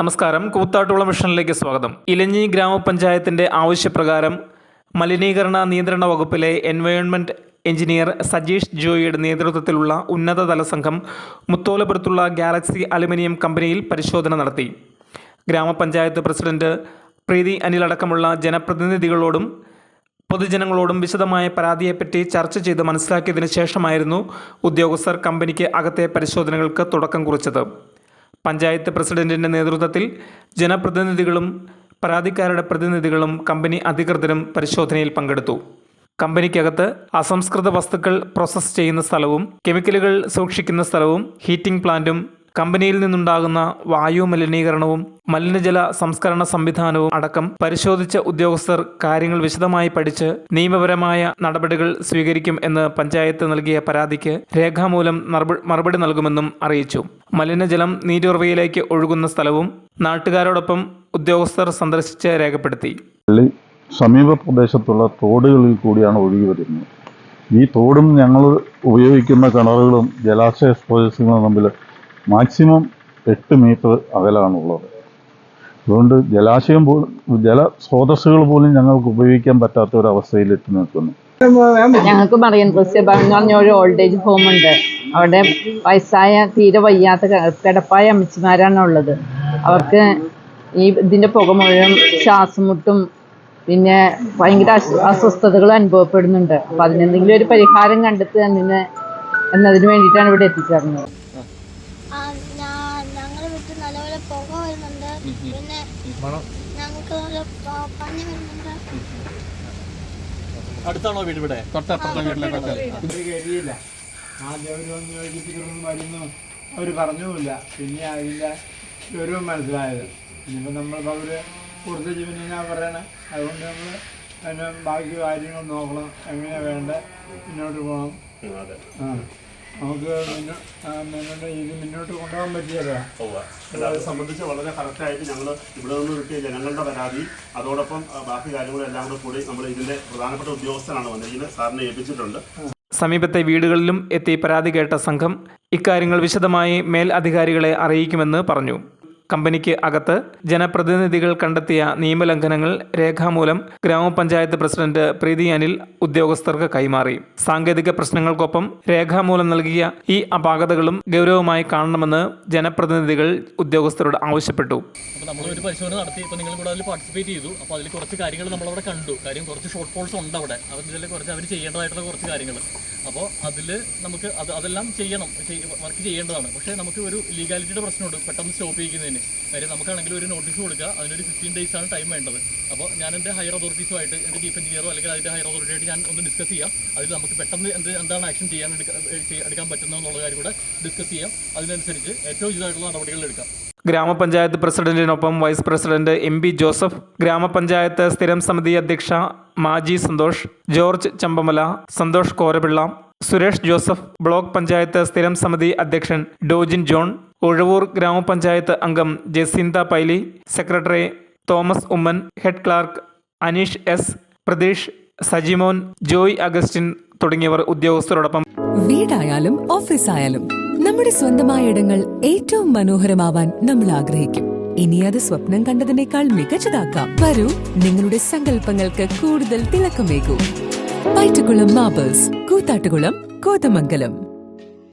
നമസ്കാരം. കൂത്താട്ടുകുളം മിഷനിലേക്ക് സ്വാഗതം. ഇലഞ്ഞി ഗ്രാമപഞ്ചായത്തിന്റെ ആവശ്യപ്രകാരം മലിനീകരണ നിയന്ത്രണ വകുപ്പിലെ എൻവയോൺമെന്റ് എഞ്ചിനീയർ സജീഷ് ജോയിയുടെ നേതൃത്വത്തിലുള്ള ഉന്നതതല സംഘം മുത്തോലപുരത്തുള്ള ഗാലക്സി അലുമിനിയം കമ്പനിയിൽ പരിശോധന നടത്തി. ഗ്രാമപഞ്ചായത്ത് പ്രസിഡന്റ് പ്രീതി അനിലടക്കമുള്ള ജനപ്രതിനിധികളോടും പൊതുജനങ്ങളോടും വിശദമായ പരാതിയെപ്പറ്റി ചർച്ച ചെയ്ത് മനസ്സിലാക്കിയതിനു ശേഷമായിരുന്നു ഉദ്യോഗസ്ഥർ കമ്പനിക്ക് അകത്തെ പരിശോധനകൾക്ക് തുടക്കം കുറിച്ചത്. പഞ്ചായത്ത് പ്രസിഡന്റിന്റെ നേതൃത്വത്തിൽ ജനപ്രതിനിധികളും പരാതിക്കാരുടെ പ്രതിനിധികളും കമ്പനി അധികൃതരും പരിശോധനയിൽ പങ്കെടുത്തു. കമ്പനിക്കകത്ത് അസംസ്കൃത വസ്തുക്കൾ പ്രോസസ്സ് ചെയ്യുന്ന സ്ഥലവും കെമിക്കലുകൾ സൂക്ഷിക്കുന്ന സ്ഥലവും ഹീറ്റിംഗ് പ്ലാന്റും കമ്പനിയിൽ നിന്നുണ്ടാകുന്ന വായു മലിനീകരണവും മലിനജല സംസ്കരണ സംവിധാനവും അടക്കം പരിശോധിച്ച ഉദ്യോഗസ്ഥർ കാര്യങ്ങൾ വിശദമായി പഠിച്ച് നിയമപരമായ നടപടികൾ സ്വീകരിക്കും എന്ന് പഞ്ചായത്ത് നൽകിയ പരാതിക്ക് രേഖാമൂലം മറുപടി നൽകുമെന്നും അറിയിച്ചു. മലിനജലം നീരുറവയിലേക്ക് ഒഴുകുന്ന സ്ഥലവും നാട്ടുകാരോടൊപ്പം ഉദ്യോഗസ്ഥർ സന്ദർശിച്ച് രേഖപ്പെടുത്തി. സമീപ പ്രദേശത്തുള്ള തോടുകളിൽ കൂടിയാണ് ഒഴുകി വരുന്നത്. ഈ തോടും ഞങ്ങൾ ഉപയോഗിക്കുന്ന കിണറുകളും ജലാശയ സ്രോതസ്സുകളും തമ്മിൽ മാക്സിമം എട്ട് മീറ്റർ അകലാണുള്ളത്. അതുകൊണ്ട് ജലാശയം പോലും ജല സ്രോതസ്സുകൾ പോലും ഞങ്ങൾക്ക് ഉപയോഗിക്കാൻ പറ്റാത്ത ഒരു അവസ്ഥയിൽ എത്തി നിൽക്കുന്നു. ഞങ്ങൾക്ക് മറിയൻ ക്രിസ്ത്യ എന്ന് പറഞ്ഞ ഒരു ഓൾഡ് ഏജ് ഹോം ഉണ്ട്. അവിടെ വയസ്സായ തീരെ വയ്യാത്ത കിടപ്പായ അമ്മച്ചിമാരാണ് ഉള്ളത് അവർക്ക് ഈ ഇതിന്റെ പുക മുഴുവൻ ശ്വാസമുട്ടും പിന്നെ ഭയങ്കര അസ്വ- അസ്വസ്ഥതകൾ അനുഭവപ്പെടുന്നുണ്ട്. അപ്പൊ അതിനെന്തെങ്കിലും ഒരു പരിഹാരം കണ്ടെത്തുക എന്നതിന് എന്നതിന് വേണ്ടിയിട്ടാണ് ഇവിടെ എത്തിച്ചേർന്നത്. അടുത്താണോ വീട് ഇവിടെ? തൊട്ടപ്പുറത്തെ വീട്ടിലെ ആദ്യം അവർ പറഞ്ഞുമില്ല. പിന്നെ അതിന്റെ ഗൗരവം മനസ്സിലായത്. ഇനിയിപ്പോൾ നമ്മളിപ്പോൾ അവർ കൊടുത്ത ജീവനാണ് പറയണേ. അതുകൊണ്ട് നമ്മൾ അതിന് ബാക്കി കാര്യങ്ങൾ നോക്കണം. എങ്ങനെയാണ് വേണ്ടത്? മുന്നോട്ട് പോകണം ആ. നമുക്ക് മുന്നോട്ട് ഇത് മുന്നോട്ട് കൊണ്ടുപോകാൻ പറ്റിയല്ലോ അല്ല, അത് സംബന്ധിച്ച് വളരെ കറക്റ്റായിട്ട് ഞങ്ങൾ ഇവിടെ നിന്ന് കിട്ടിയ ജനങ്ങളുടെ പരാതി അതോടൊപ്പം ബാക്കി കാര്യങ്ങളെല്ലാം കൂടെ കൂടി നമ്മൾ ഇതിന്റെ പ്രധാനപ്പെട്ട ഉദ്യോഗസ്ഥനാണ് വന്നിരിക്കുന്നത്. സാറിനെ ഏൽപ്പിച്ചിട്ടുണ്ട്. സമീപത്തെ വീടുകളിലും എത്തി പരാതി കേട്ട സംഘം ഇക്കാര്യങ്ങൾ വിശദമായി മേൽ അധികാരികളെ അറിയിക്കുമെന്ന് പറഞ്ഞു. കമ്പനിക്ക് അകത്ത് ജനപ്രതിനിധികൾ കണ്ടെത്തിയ നിയമലംഘനങ്ങൾ രേഖാമൂലം ഗ്രാമപഞ്ചായത്ത് പ്രസിഡന്റ് പ്രീതി അനിൽ ഉദ്യോഗസ്ഥർക്ക് കൈമാറി. സാങ്കേതിക പ്രശ്നങ്ങൾക്കൊപ്പം രേഖാമൂലം നൽകിയ ഈ അപാകതകളും ഗൗരവമായി കാണണമെന്ന് ജനപ്രതിനിധികൾ ഉദ്യോഗസ്ഥരോട് ആവശ്യപ്പെട്ടു. ഒരു പരിശോധന നടത്തി. ഇപ്പോൾ നിങ്ങൾ കൂടെ അതിൽ പാർട്ടിസിപ്പേറ്റ് ചെയ്തു. അപ്പോൾ അതിൽ കുറച്ച് കാര്യങ്ങൾ നമ്മളവിടെ കണ്ടു. കാര്യം കുറച്ച് ഷോർട്ട് ഫോൾസ് ഉണ്ട് അവിടെ. അതിൽ കുറച്ച് അവർ ചെയ്യേണ്ടതായിട്ടുള്ള കുറച്ച് കാര്യങ്ങൾ. അപ്പോൾ അതിൽ നമുക്ക് അത് അതെല്ലാം ചെയ്യണം. വർക്ക് ചെയ്യേണ്ടതാണ്. പക്ഷേ നമുക്ക് ഒരു ലീഗാലിറ്റിയുടെ പ്രശ്നമുണ്ട്. പെട്ടെന്ന് സ്റ്റോപ്പ് ചെയ്യിക്കുന്നതിന്. കാര്യം നമുക്കാണെങ്കിൽ ഒരു നോട്ടീസ് കൊടുക്കുക. അതിനൊരു ഫിഫ്റ്റീൻ ഡേയ്സ് ആണ് ടൈം വേണ്ടത്. അപ്പോൾ ഞാൻ എന്റെ ഹയർ അതോറിറ്റീസുമായിട്ട് എന്റെ ചീഫ് എഞ്ചിനീയറോ അല്ലെങ്കിൽ അതിന്റെ ഹയർ അതോറിറ്റിയായിട്ട് ഞാൻ ഒന്ന് ഡിസ്കസ് ചെയ്യാം. അതിൽ നമുക്ക് പെട്ടെന്ന് എന്ത് എന്താണ് ആക്ഷൻ ചെയ്യാൻ എടുക്കാൻ പറ്റുന്ന എന്നുള്ള കാര്യം കൂടെ ഡിസ്കസ് ചെയ്യാം. അതിനനുസരിച്ച് ഏറ്റവും ഉചിതമായിട്ടുള്ള നടപടികൾ എടുക്കാം. ഗ്രാമപഞ്ചായത്ത് പ്രസിഡന്റിനൊപ്പം vice president M B Joseph ഗ്രാമപഞ്ചായത്ത് സ്ഥിരം സമിതി അധ്യക്ഷ മാജി സന്തോഷ് ജോർജ് ചമ്പമല സന്തോഷ് കോരപിള്ള സുരേഷ് ജോസഫ് ബ്ലോക്ക് പഞ്ചായത്ത് സ്ഥിരം സമിതി അധ്യക്ഷൻ ഡോജിൻ ജോൺ ഉഴവൂർ ഗ്രാമപഞ്ചായത്ത് അംഗം Jacintha Paily secretary Thomas Oommen head clerk Aneesh S Pratheesh Sajimon Joy Augustine തുടങ്ങിയവർ ഉദ്യോഗസ്ഥരോടൊപ്പം. വീടായാലും ഓഫീസായാലും നമ്മുടെ സ്വന്തമായ ഇടങ്ങൾ ഏറ്റവും മനോഹരമാവാൻ നമ്മൾ ആഗ്രഹിക്കും. ഇനി അത് സ്വപ്നം കണ്ടതിനേക്കാൾ മികച്ചതാക്കാം. വരൂ നിങ്ങളുടെ സങ്കല്പങ്ങൾക്ക് കൂടുതൽ തിളക്കമേകൂ. പൈറ്റുകുളം മാബേഴ്സ് കൂത്താട്ടുകുളം കോതമംഗലം.